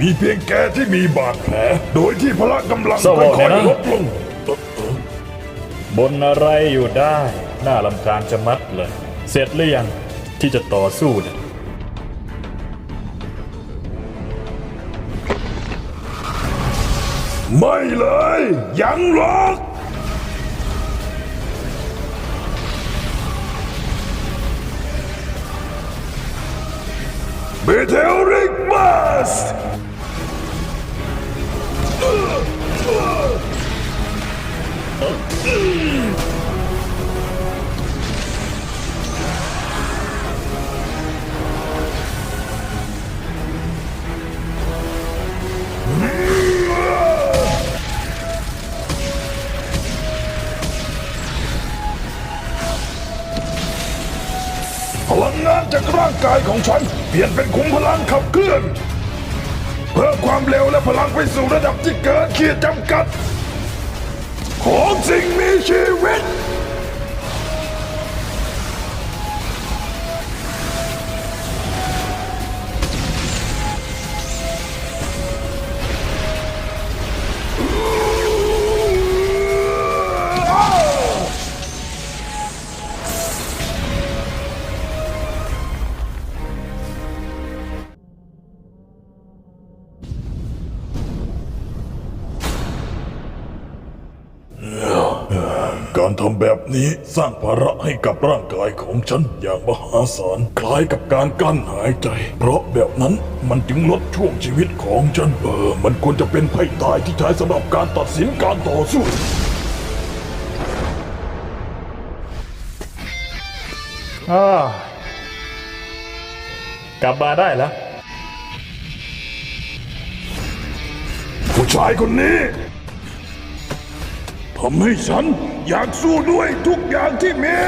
มีเพียงแกที่มีบาดแผล โดยที่พละกำลังสวค่ออยนะๆลดลงบนอะไรอยู่ได้ น่าลำคาญจะมัดเลย เสร็จหรือยังที่จะต่อสู้เนี่ยไม่เลย ยังหรอกเบเทลริกมาส พลังงานจากร่างกายของฉัน เปลี่ยนเป็นขุมพลังขับเคลื่อน เพิ่มความเร็วและพลังไปสู่ระดับที่เกินขีดจำกัด ของสิ่ การทำแบบนี้สร้างภาระให้กับร่างกายของฉันอย่างมหาศาลคล้ายกับการกั้นหายใจ เพราะแบบนั้นมันจึงลดช่วงชีวิตของฉันเออมันควรจะเป็นไพ่ตายที่ใช้สำหรับการตัดสินการต่อสู้อ้ากลับมาได้แล้ว ผู้ชายคนนี้ ทำให้ฉันอยากสู้ด้วยทุกอย่างที่มี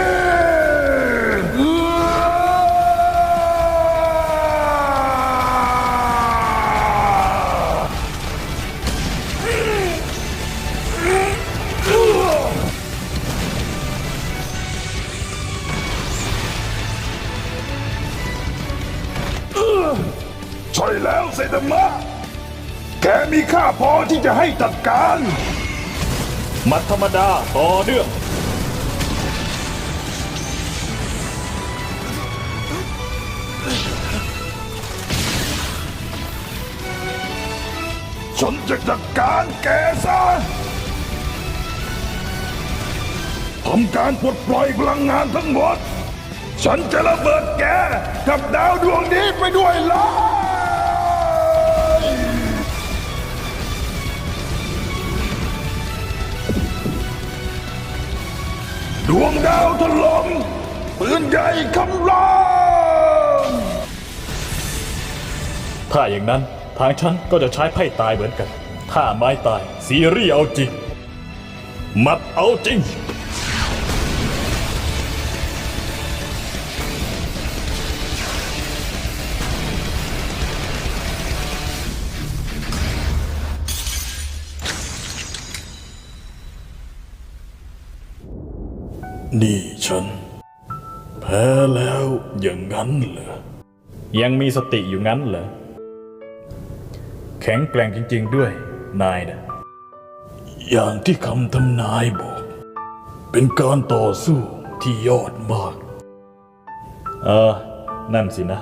ใช่แล้วเซตมะแกมีค่าพอที่จะให้จัดการ มัดธรรมดาต่อเนื่องฉันจะจัดการแกซะทำการปลดปล่อยพลังงานทั้งหมด ฉันจะระเบิดแกกับดาวดวงนี้ไปด้วยเลย ดวงดาวถล่มปืนใหญ่คำรามถ้าอย่างนั้นทางฉันก็จะใช้ไพ่ตายเหมือนกัน ถ้าไม้ตาย ซีรีส์เอาจริง มัดเอาจริง นี่ฉัน แพ้แล้วอย่างนั้นเหรอ ยังมีสติอยู่งั้นเหรอ แข็งแกร่งจริง ๆ ด้วย นายนะ อย่างที่คำทำนายบอก เป็นการต่อสู้ที่ยอดมาก เออ นั่นสินะ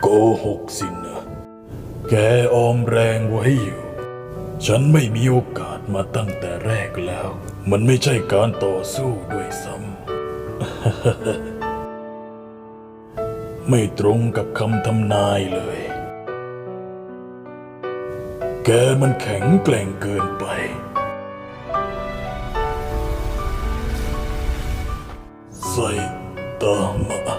โกหกสินะ แกออมแรงไว้อยู่ ฉันไม่มีโอกาส มาตั้งแต่แรกแล้ว มันไม่ใช่การต่อสู้ด้วยซ้ำ ไม่ตรงกับคำทำนายเลย แกมันแข็งแกร่งเกินไป ใส่ตามะ